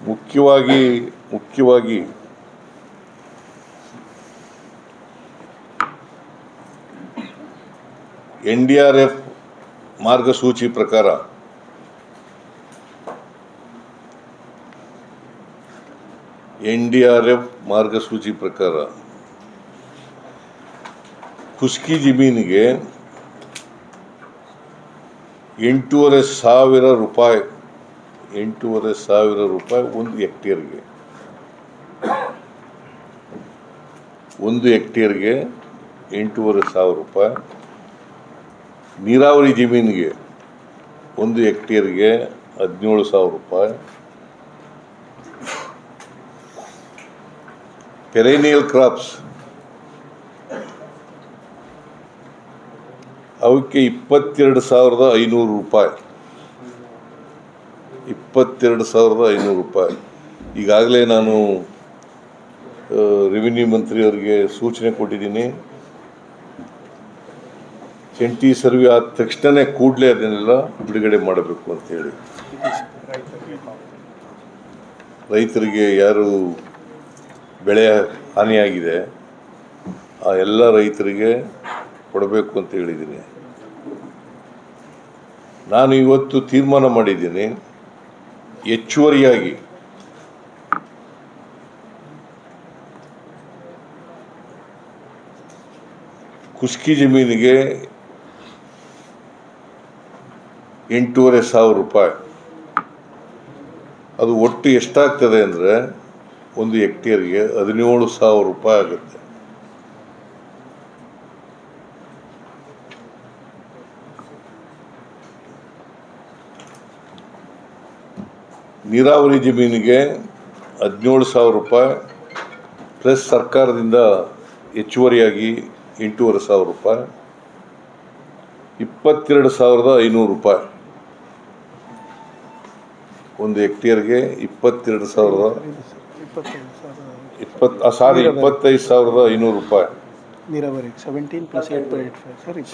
ಮುಖ್ಯವಾಗಿ ಮುಖ್ಯವಾಗಿ N D R F ಮಾರ್ಗಸೂಚಿ ಪ್ರಕಾರ ಎನ್ ಡಿ ಆರ್ ಎಫ್ ಮಾರ್ಗಸೂಚಿ ಪ್ರಕಾರ ಖುಷ್ಕಿ ಜಮೀನಿಗೆ ಎಂಟೂವರೆ ಸಾವಿರ ರೂಪಾಯಿ ಎಂಟೂವರೆ ಸಾವಿರ ರೂಪಾಯಿ ಒಂದು ಹೆಕ್ಟೇರ್ಗೆ. ಒಂದು ಹೆಕ್ಟೇರ್ಗೆ ಎಂಟೂವರೆ ಸಾವಿರ ರೂಪಾಯಿ. ನೀರಾವರಿ ಜಮೀನಿಗೆ ಒಂದು ಹೆಕ್ಟೇರ್ಗೆ ಹದಿನೇಳು ಸಾವಿರ ರೂಪಾಯಿ. Perennial crops. ಅವಕ್ಕೆ ಇಪ್ಪತ್ತೆರಡು ಸಾವಿರದ ಐನೂರು ರೂಪಾಯಿ. ಇಪ್ಪತ್ತೆರಡು ಸಾವಿರದ ಐನೂರು ರೂಪಾಯಿ. ಈಗಾಗಲೇ ನಾನು ರೆವಿನ್ಯೂ ಮಂತ್ರಿಯವರಿಗೆ ಸೂಚನೆ ಕೊಟ್ಟಿದ್ದೀನಿ. ಜಂಟಿ ಸರ್ವೆ ಆದ ತಕ್ಷಣನೇ ಕೂಡಲೇ ಅದನ್ನೆಲ್ಲ ಬಿಡುಗಡೆ ಮಾಡಬೇಕು ಅಂತ ಹೇಳಿ. ರೈತರಿಗೆ ಯಾರು ಬೆಳೆ ಹಾನಿಯಾಗಿದೆ, ಆ ಎಲ್ಲ ರೈತರಿಗೆ ಕೊಡಬೇಕು ಅಂತ ಹೇಳಿದ್ದೀನಿ. ನಾನು ಇವತ್ತು ತೀರ್ಮಾನ ಮಾಡಿದ್ದೀನಿ. ಹೆಚ್ಚುವರಿಯಾಗಿ. ಕುಸ್ಕಿ ಜಮೀನಿಗೆ ಎಂಟೂವರೆ ಸಾವಿರ ರೂಪಾಯಿ. ಅದು ಒಟ್ಟು ಎಷ್ಟಾಗ್ತದೆ ಅಂದರೆ ಒಂದು ಹೆಕ್ಟೇರಿಗೆ ಹದಿನೇಳು ಸಾವಿರ ರೂಪಾಯಿ ಆಗುತ್ತೆ. ನೀರಾವರಿ ಜಮೀನಿಗೆ ಹದಿನೇಳು ಸಾವಿರ ರೂಪಾಯಿ ಪ್ಲಸ್ ಸರ್ಕಾರದಿಂದ ಹೆಚ್ಚುವರಿಯಾಗಿ ಎಂಟೂವರೆ ಸಾವಿರ ರೂಪಾಯಿ ಇಪ್ಪತ್ತೆರಡು ಸಾವಿರದ ಐನೂರು ರೂಪಾಯಿ. ಒಂದು ಹೆಕ್ಟೇರ್ಗೆ ಇಪ್ಪತ್ತೆರಡು ಸಾವಿರದ ಇಪ್ಪತ್ತು ಸಾರಿ ಇಪ್ಪತ್ತೈದು ಸಾವಿರದ ಐನೂರು ರೂಪಾಯಿ. ನೀರಾವರಿ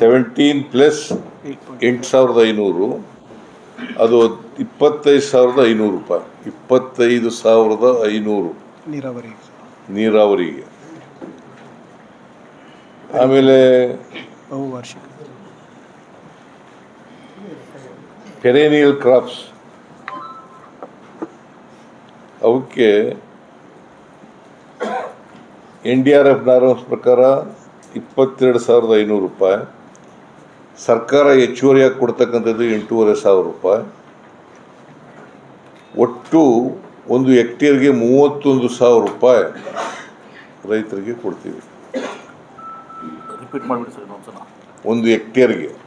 ಸೆವೆಂಟೀನ್ ಪ್ಲಸ್ ಎಂಟು ಸಾವಿರದ ಐನೂರು. ಅದು ಇಪ್ಪತ್ತೈದು ಸಾವಿರದ ಐನೂರು ರೂಪಾಯಿ. ಇಪ್ಪತ್ತೈದು ಸಾವಿರದ ಐನೂರು. ನೀರಾವರಿ. ನೀರಾವರಿಗೆ. ಆಮೇಲೆ ಬಹುವಾರ್ಷಿಕ. Perennial crops. ಅವಕ್ಕೆ N D R F norms ಪ್ರಕಾರ ಇಪ್ಪತ್ತೆರಡು ಸಾವಿರದ ಐನೂರು ರೂಪಾಯಿ. ಸರ್ಕಾರ ಹೆಚ್ಚುವರಿಯಾಗಿ ಕೊಡ್ತಕ್ಕಂಥದ್ದು ಎಂಟೂವರೆ ಸಾವಿರ ರೂಪಾಯಿ. ಒಟ್ಟು ಒಂದು ಹೆಕ್ಟೇರ್ಗೆ ಮೂವತ್ತೊಂದು ಸಾವಿರ ರೂಪಾಯಿ ರೈತರಿಗೆ ಕೊಡ್ತೀವಿ. ಒಂದು ಹೆಕ್ಟೇರ್ಗೆ.